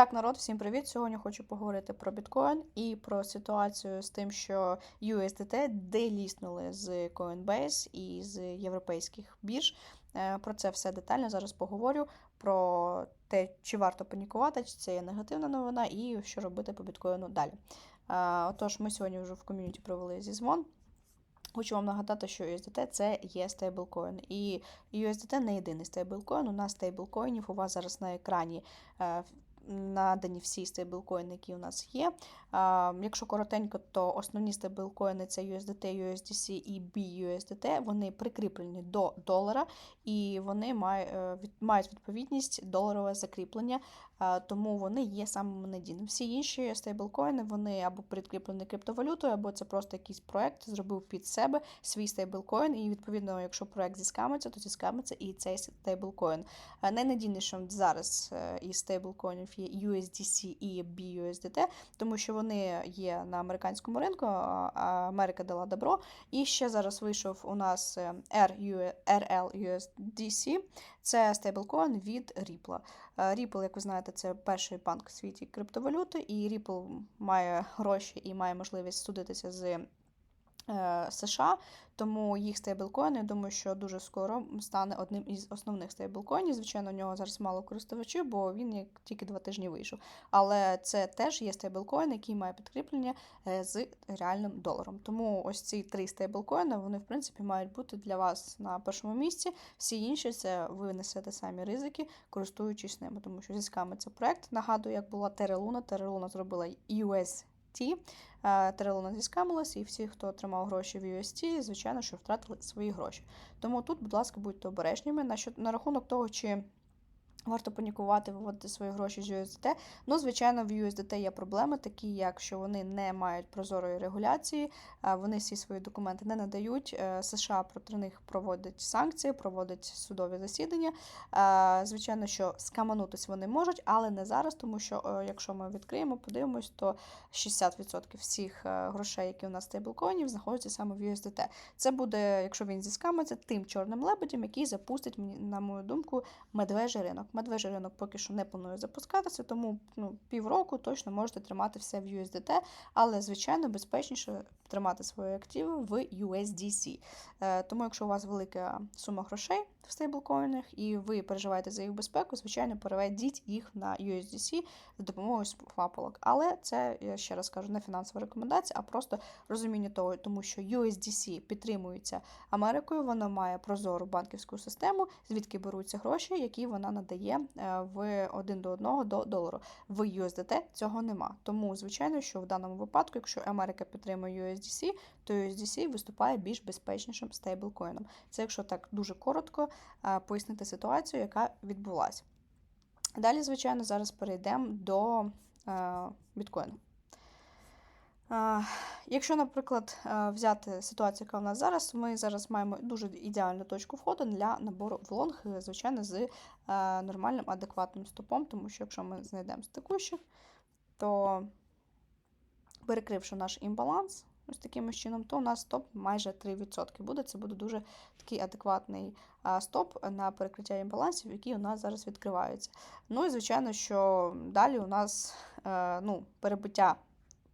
Так, народ, всім привіт! Сьогодні хочу поговорити про біткоін і про ситуацію з тим, що USDT деліснули з Coinbase і з європейських бірж. Е, Про це все детально зараз поговорю. Про те, чи варто панікувати, чи це є негативна новина, і що робити по біткоїну далі. Е, Отож, ми сьогодні вже в ком'юніті провели зізвон. Хочу вам нагадати, що USDT це є стейблкоін. І USDT не єдиний стейблкоін. У нас стейблкоїнів у вас зараз на екрані е, надані всі стейблкоїни, які у нас є. Якщо коротенько, то основні стейблкоїни це USDT, USDC і BUSDT. Вони прикріплені до долара і вони мають відповідність доларове закріплення, тому вони є самими надійними. Всі інші стейблкоїни вони або прикріплені криптовалютою, або це просто якийсь проект зробив під себе свій стейблкоін. І відповідно, якщо проект зіскамиться, то зіскамиться і цей стейблкоін. Найнадійнішим зараз е, із стейблкоїнів USDC і BUSDT, тому що вони є на американському ринку, Америка дала добро. І ще зараз вийшов у нас е, RLUSDC, це стейблкоін від Ripple. Ripple, як ви знаєте, це перший банк в світі криптовалюти, і Ripple має гроші і має можливість судитися з Е, США, тому їх стейблкоін, я думаю, що дуже скоро стане одним із основних стейблкоїнів. Звичайно, у нього зараз мало користувачів, бо він як тільки два тижні вийшов. Але це теж є стейблкоін, який має підкріплення е, з реальним доларом. Тому ось ці три стейблкоїни, вони, в принципі, мають бути для вас на першому місці. Всі інші це ви несете самі ризики, користуючись ними, тому що зісками це проект. Нагадую, як була Терелуна. Терелуна зробила US UST. Терелона зіскамилась, і всі, хто отримав гроші в UST, звичайно, що втратили свої гроші. Тому тут, будь ласка, будьте обережніми На, на рахунок того, чи Варто панікувати, виводити свої гроші з USDT. Ну, звичайно, в USDT є проблеми, такі як що вони не мають прозорої регуляції, вони всі свої документи не надають. Е, США проти них проводять санкції, проводять судові засідання. Звичайно, що скаманутись вони можуть, але не зараз, тому що е, якщо ми відкриємо, подивимось, то 60% всіх е, грошей, які у нас стейблкоїнів, знаходяться саме в USDT. Це буде, якщо він зіскамиться, тим чорним лебедем, який запустить, на мою думку, медвежий ринок. Медвежий ринок поки що не планує запускатися, тому ну, півроку точно можете тримати все в USDT, але, звичайно, безпечніше тримати свої активи в USDC. Е, тому, якщо у вас велика сума грошей в стейблкоїнах і ви переживаєте за їх безпеку, звичайно, переведіть їх на USDC з допомогою свапалок. Але це, я ще раз кажу, не фінансова рекомендація, а просто розуміння того, тому що USDC підтримується Америкою, вона має прозору банківську систему, звідки беруться гроші, які вона надає е, в один до одного до долару. В USDT цього нема. Тому, звичайно, що в даному випадку, якщо Америка підтримує USDC, то USDC виступає більш безпечнішим стейблкоїном. Це якщо так дуже коротко е, пояснити ситуацію, яка відбулася. Далі, звичайно, зараз перейдемо до е, біткоїну. Якщо, наприклад, е, взяти ситуацію, яка в нас зараз, ми зараз маємо дуже ідеальну точку входу для набору в лонг, звичайно, з нормальним адекватним стопом, тому що якщо ми знайдемо стикущих, то перекривши наш імбаланс, ось таким чином, то у нас стоп майже 3% буде. Це буде дуже такий адекватний стоп на перекриття імбалансів, які у нас зараз відкриваються. Ну і звичайно, що далі у нас е, ну, перебиття.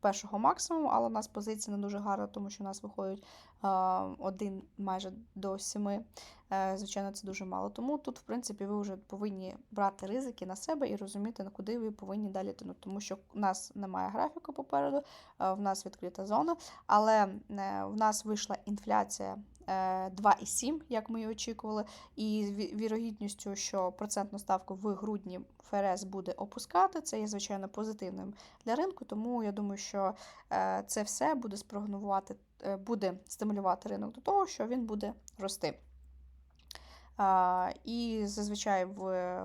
Першого максимуму, але у нас позиція не дуже гарна, тому що у нас виходить один майже до сіми. Е, звичайно, це дуже мало. Тому тут, в принципі, ви вже повинні брати ризики на себе і розуміти, на куди ви повинні далі тянути. Тому що у нас немає графіку попереду, е, в нас відкрита зона, але е, в нас вийшла інфляція 2,7, як ми і очікували, і вірогідністю, що процентну ставку в грудні ФРС буде опускати, це є звичайно позитивним для ринку. Тому я думаю, що це все буде спрогнувати, буде стимулювати ринок до того, що він буде рости. І зазвичай в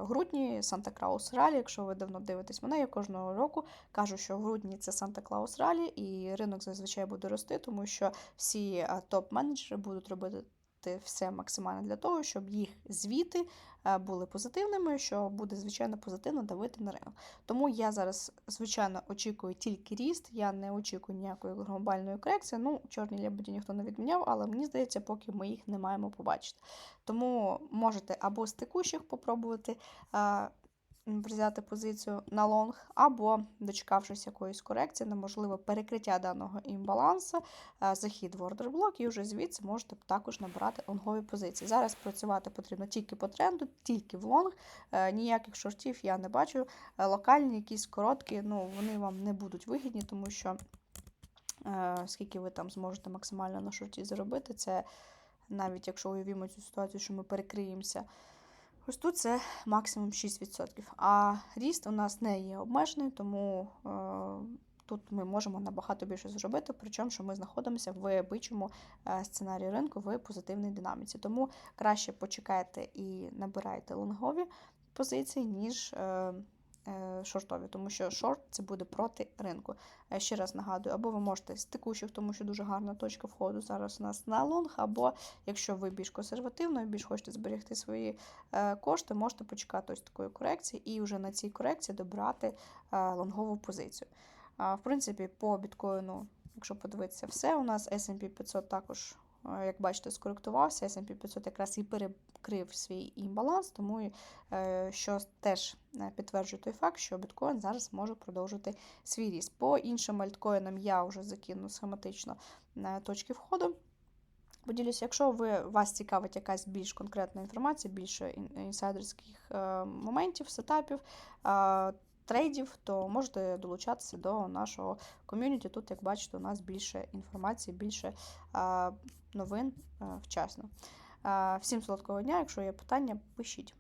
грудні Санта Клаус Ралі, якщо ви давно дивитесь мене, я кожного року кажу, що в грудні це Санта Клаус Ралі, і ринок зазвичай буде рости, тому що всі топ-менеджери будуть робити все максимально для того, щоб їх звіти е, були позитивними, що буде, звичайно, позитивно давити на ринок. Тому я зараз, звичайно, очікую тільки ріст, я не очікую ніякої глобальної корекції. Ну, чорні лебеді ніхто не відміняв, але мені здається, поки ми їх не маємо побачити. Тому можете або з текущих попробувати м, взяти позицію на лонг, або дочекавшись якоїсь корекції, на можливо перекриття даного імбалансу, е, захід в ордер-блок, і вже звідси можете також набирати лонгові позиції. Зараз працювати потрібно тільки по тренду, тільки в лонг, е, ніяких шортів я не бачу. Е, Локальні, якісь короткі, ну вони вам не будуть вигідні, тому що скільки ви там зможете максимально на шорті заробити, це навіть якщо уявімо цю ситуацію, що ми перекриємося. Ось тут це максимум 6%. А ріст у нас не є обмежений, тому е, тут ми можемо набагато більше зробити, причому що ми знаходимося в бичому е, сценарії ринку в позитивній динаміці. Тому краще почекайте і набирайте лонгові позиції, ніж е, шортові, тому що шорт це буде проти ринку. Е, Ще раз нагадую, або ви можете з текущих, тому що дуже гарна точка входу зараз у нас на лонг, або якщо ви більш консервативно і більш хочете зберегти свої е, кошти, можете почекати ось такої корекції і вже на цій корекції добрати е, лонгову позицію. В принципі, по біткоїну, якщо подивитися все, у нас S&P 500 також, е, як бачите, скоректувався. S&P 500 якраз і перекрив свій імбаланс, тому е, що теж е, підтверджує той факт, що біткоін зараз може продовжити свій ріст. По іншим альткоїнам я вже закину схематично е, точки входу. Поділюся, якщо ви, вас цікавить якась більш конкретна інформація, більше інсайдерських моментів, сетапів, трейдів, то можете долучатися до нашого ком'юніті. Тут, як бачите, у нас більше інформації, більше новин вчасно. Всім солодкого дня. Якщо є питання, пишіть.